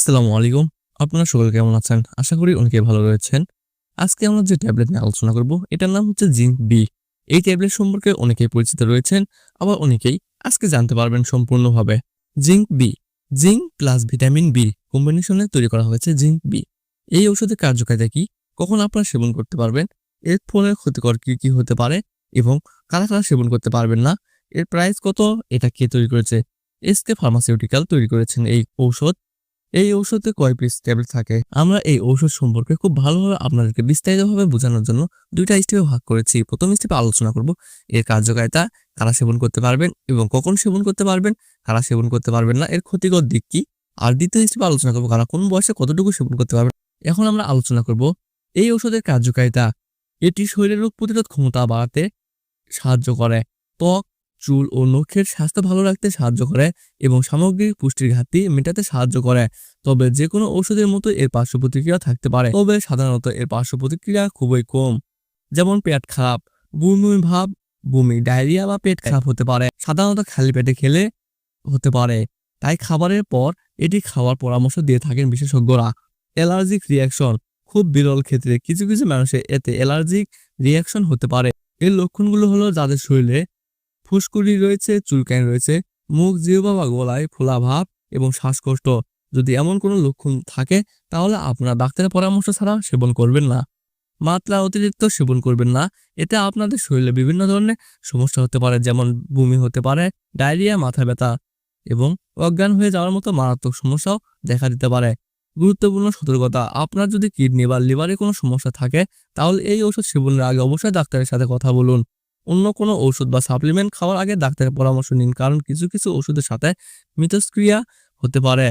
আসসালামু আলাইকুম আপনারা সকলে কেমন আছেন? আশা করি অনেকে ভালো রয়েছেন। আজকে আমরা যে ট্যাবলেট নিয়ে আলোচনা করব, এটার নাম হচ্ছে জিঙ্ক বি। এই ট্যাবলেট সম্পর্কে অনেকেই পরিচিত রয়েছেন, আবার অনেকেই আজকে জানতে পারবেন সম্পূর্ণভাবে। Zinc B, zinc plus vitamin B কম্বিনেশনে তৈরি করা হয়েছে জিঙ্ক বি। এই ঔষধের কার্যকারিতা কি? কখন আপনারা সেবন করতে পারবেন? এর ফলে ক্ষতিকর কি কি হতে পারে? এবং কারা কারা সেবন করতে পারবেন না? এর প্রাইস কত? এটা কে তৈরি করেছে? এসকে ফার্মাসিউটিক্যাল তৈরি করেছেন এই ঔষধ। এই ঔষধে কয় পিস ট্যাবলেট থাকে? আমরা এই ঔষধ সম্পর্কে খুব ভালোভাবে আপনাদেরকে বিস্তারিতভাবে বোঝানোর জন্য দুইটা স্টেপে ভাগ করেছি। প্রথম স্টেপে আলোচনা করব, এর কার্যকারিতা, কারা সেবন করতে পারবেন এবং কখন সেবন করতে পারবেন, কারা সেবন করতে পারবেন না, এর ক্ষতিকর দিক কি? আর দ্বিতীয় স্টেপে আলোচনা করব, কারা কোন বয়সে কতটুকু সেবন করতে পারবেন। এখন আমরা আলোচনা করব, এই ঔষধের কার্যকারিতা, এটি শরীরের রোগ প্রতিরোধ ক্ষমতা বাড়াতে সাহায্য করে, ত্বক, চুল ও নখের স্বাস্থ্য ভালো রাখতে সাহায্য করে এবং সামগ্রিক পুষ্টির ঘাটতি মেটাতে সাহায্য করে। তবে যে কোনো ঔষধের মতো এর পার্শ্ব প্রতিক্রিয়া থাকতে পারে। তবে সাধারণত এর পার্শ্ব প্রতিক্রিয়া খুবই কম, যেমন পেট খারাপ, বমি ভাব, বমি, ডায়রিয়া বা পেট খারাপ হতে পারে। সাধারণত খালি পেটে খেলে হতে পারে, তাই খাবারের পর এটি খাওয়ার পরামর্শ দিয়ে থাকেন বিশেষজ্ঞরা। অ্যালার্জিক রিয়াকশন খুব বিরল ক্ষেত্রে কিছু কিছু মানুষের এতে অ্যালার্জিক রিয়াকশন হতে পারে। এর লক্ষণগুলো হলো যাদের শরীরে ফুসকুড়ি রয়েছে, চুলকানি রয়েছে, মুখ জিহ্বা বা গলায় ফোলা ভাব এবং শ্বাসকষ্ট যদি এমন কোনো লক্ষণ থাকে, তাহলে আপনার ডাক্তারের পরামর্শ ছাড়া সেবন করবেন না। মাত্রা অতিরিক্ত সেবন করবেন না। এতে আপনাদের শরীরে বিভিন্ন ধরনের সমস্যা হতে পারে, যেমন বমি হতে পারে, ডায়রিয়া, মাথা ব্যথা এবং অজ্ঞান হয়ে যাওয়ার মতো মারাত্মক সমস্যাও দেখা দিতে পারে। গুরুত্বপূর্ণ সতর্কতা, আপনার যদি কিডনি বা লিভারে কোনো সমস্যা থাকে, তাহলে এই ওষুধ সেবনের আগে অবশ্যই ডাক্তারের সাথে কথা বলুন। অন্য কোনো ঔষধ বা সাপ্লিমেন্ট খাওয়ার আগে ডাক্তারের পরামর্শ নিন, কারণ কিছু কিছু ওষুধের সাথে মিথস্ক্রিয়া হতে পারে।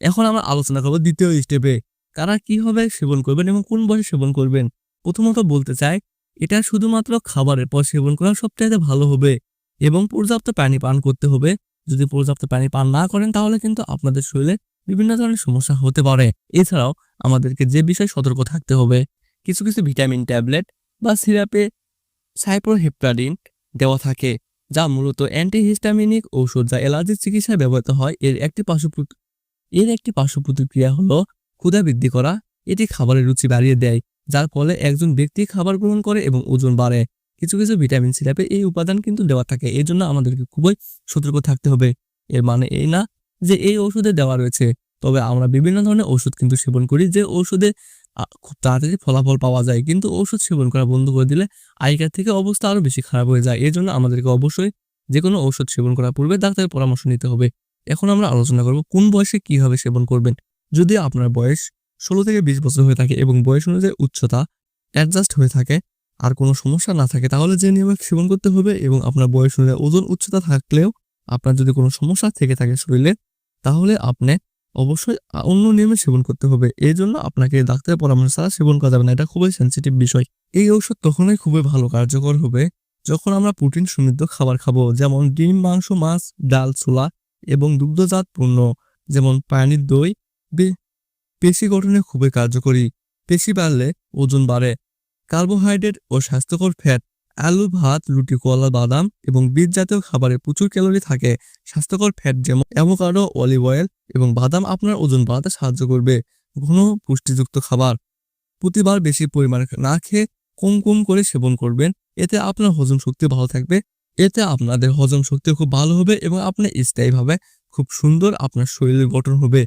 এখন আমরা আলোচনা করব দ্বিতীয় স্টেপে কারা কীভাবে সেবন করবেন এবং কোন বয়সে সেবন করবেন? প্রথমত বলতে চাই, এটা শুধুমাত্র খাবারের পর সেবন করা সবচাইতে ভালো হবে এবং পর্যাপ্ত পানি পান করতে হবে। যদি পর্যাপ্ত পানি পান না করেন, তাহলে কিন্তু আপনাদের শরীরে বিভিন্ন ধরনের সমস্যা হতে পারে। এছাড়াও আমাদেরকে যে বিষয়ে সতর্ক থাকতে হবে, কিছু কিছু ভিটামিন ট্যাবলেট বা সিরাপে সাইপ্রোহেপ্টাডিন দেওয়া থাকে, যা মূলত অ্যান্টিহিস্টামিনিক ঔষধ যা অ্যালার্জির চিকিৎসায় ব্যবহৃত হয়। এর একটি পার্শ্ব এর একটি পার্শ্ব প্রতিক্রিয়া হলো ক্ষুধা বৃদ্ধি করা। এটি খাবারের রুচি বাড়িয়ে দেয় যার ফলে একজন ব্যক্তি খাবার গ্রহণ করে এবং ওজন বাড়ে। কিছু কিছু ভিটামিন সিরাপে এই উপাদান কিন্তু দেওয়া থাকে এই জন্য আমাদেরকে খুবই সতর্ক থাকতে হবে। এর মানে এই না যে এই ঔষধে দেওয়া রয়েছে তবে আমরা বিভিন্ন ধরনের ওষুধ কিন্তু সেবন করি যে ঔষধে আ, খুব তাড়াতাড়ি ফলাফল পাওয়া যায়। কিন্তু ওষুধ সেবন করা বন্ধ করে দিলে আগেকার থেকে অবস্থা আরও বেশি খারাপ হয়ে যায়। এই জন্য আমাদেরকে অবশ্যই যে কোনো ঔষধ সেবন করার পূর্বে ডাক্তারের পরামর্শ নিতে হবে। এখন আমরা আলোচনা করব কোন বয়সে কীভাবে সেবন করবেন। যদি আপনার বয়স ষোলো থেকে বিশ বছর হয়ে থাকে এবং বয়স অনুযায়ী উচ্চতা অ্যাডজাস্ট হয়ে থাকে, আর কোনো সমস্যা না থাকে, তাহলে যে নিয়মে সেবন করতে হবে এবং আপনার বয়স অনুযায়ী ওজন উচ্চতা থাকলেও আপনার যদি কোনো সমস্যা থেকে থাকে শরীরে, তাহলে আপনি অবশ্যই অন্য নিয়মে সেবন করতে হবে। এই জন্য আপনাকে ডাক্তারের পরামর্শ ছাড়া সেবন করা যাবে না। এটা খুবই সেন্সিটিভ বিষয়। এই ঔষধ তখনই খুবই ভালো, কার্যকর হবে যখন আমরা প্রোটিন সমৃদ্ধ খাবার খাব। যেমন ডিম, মাংস, মাছ, ডাল, ছোলা এবং দুগ্ধজাত পণ্য যেমন পানির দই পেশি গঠনে খুবই কার্যকরী। পেশি বাড়লে ওজন বাড়ে। কার্বোহাইড্রেট ও স্বাস্থ্যকর ফ্যাট, আলু, ভাত, রুটি, কলা, বাদাম এবং বীজ জাতীয় খাবারে প্রচুর ক্যালোরি থাকে। স্বাস্থ্যকর ফ্যাট যেমন অ্যাভোকাডো, অলিভ অয়েল এবং বাদাম আপনার ওজন বাড়াতে সাহায্য করবে। ঘন, পুষ্টিযুক্ত খাবার। প্রতিবার বেশি পরিমাণে না খেয়ে কম কম করে সেবন করবেন। এতে আপনার হজম শক্তি ভালো থাকবে। এতে আপনাদের হজম শক্তি খুব ভালো হবে এবং আপনার স্থায়ীভাবে খুব সুন্দর আপনার শরীরের গঠন হবে।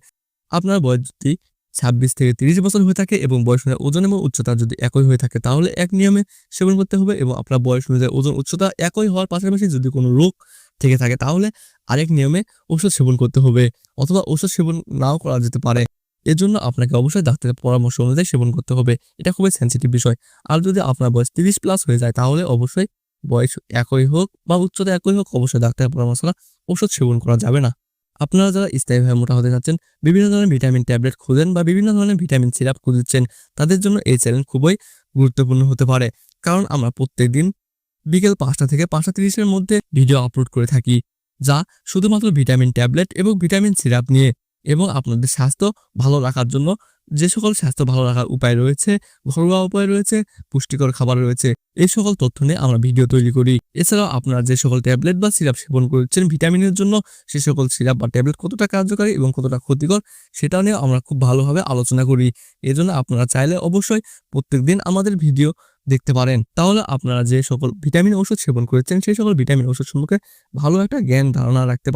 আপনার বয়স যদি ছাব্বিশ থেকে তিরিশ বছর হয়ে থাকে এবং বয়স অনুযায়ী ওজন এবং উচ্চতা যদি একই হয়ে থাকে, তাহলে এক নিয়মে সেবন করতে হবে এবং আপনার বয়স অনুযায়ী ওজন, উচ্চতা একই হওয়ার পাশাপাশি যদি কোনো রোগ থেকে থাকে, তাহলে আরেক নিয়মে ওষুধ সেবন করতে হবে অথবা ওষুধ সেবন নাও করা যেতে পারে। এজন্য আপনাকে অবশ্যই ডাক্তারের পরামর্শ অনুযায়ী সেবন করতে হবে। এটা খুবই সেন্সিটিভ বিষয়। আর যদি আপনার বয়স তিরিশ প্লাস হয়ে যায়, তাহলে অবশ্যই বয়স একই হোক বা উচ্চতা একই হোক, অবশ্যই ডাক্তারের পরামর্শ ওষুধ সেবন করা যাবে না। আপনারা যারা স্থায়ীভাবে মোটা হতে যাচ্ছেন, বিভিন্ন ধরনের ভিটামিন ট্যাবলেট খুঁজেন বা বিভিন্ন ধরনের ভিটামিন সিরাপ খুঁজছেন, তাদের জন্য এই চ্যানেল খুবই গুরুত্বপূর্ণ হতে পারে। কারণ আমরা প্রত্যেকদিন বিকেল পাঁচটা থেকে পাঁচটা তিরিশের মধ্যে ভিডিও আপলোড করে থাকি, যা শুধুমাত্র ভিটামিন ট্যাবলেট এবং ভিটামিন সিরাপ নিয়ে এবং আপনাদের স্বাস্থ্য ভালো রাখার জন্য যে সকল স্বাস্থ্য ভালো রাখার উপায় রয়েছে, ঘরোয়া উপায় রয়েছে, পুষ্টিকর খাবার রয়েছে, এই সকল তথ্য নিয়ে আমরা ভিডিও তৈরি করি। এছাড়াও আপনারা যে সকল ট্যাবলেট বা সিরাপ সেবন করছেন, ভিটামিনের জন্য সে সকল সিরাপ বা ট্যাবলেট কতটা কার্যকারী এবং কতটা ক্ষতিকর, সেটা নিয়ে আমরা খুব ভালোভাবে আলোচনা করি। এজন্য আপনারা চাইলে অবশ্যই প্রত্যেকদিন আমাদের ভিডিও দেখতে পারেন। তাহলে আপনারা যে সকল ভিটামিন ওষুধ সেবন করেছেন, সেই সকল ভিটামিন ওষুধ সম্পর্কে ভালো একটা জ্ঞান, ধারণা রাখতে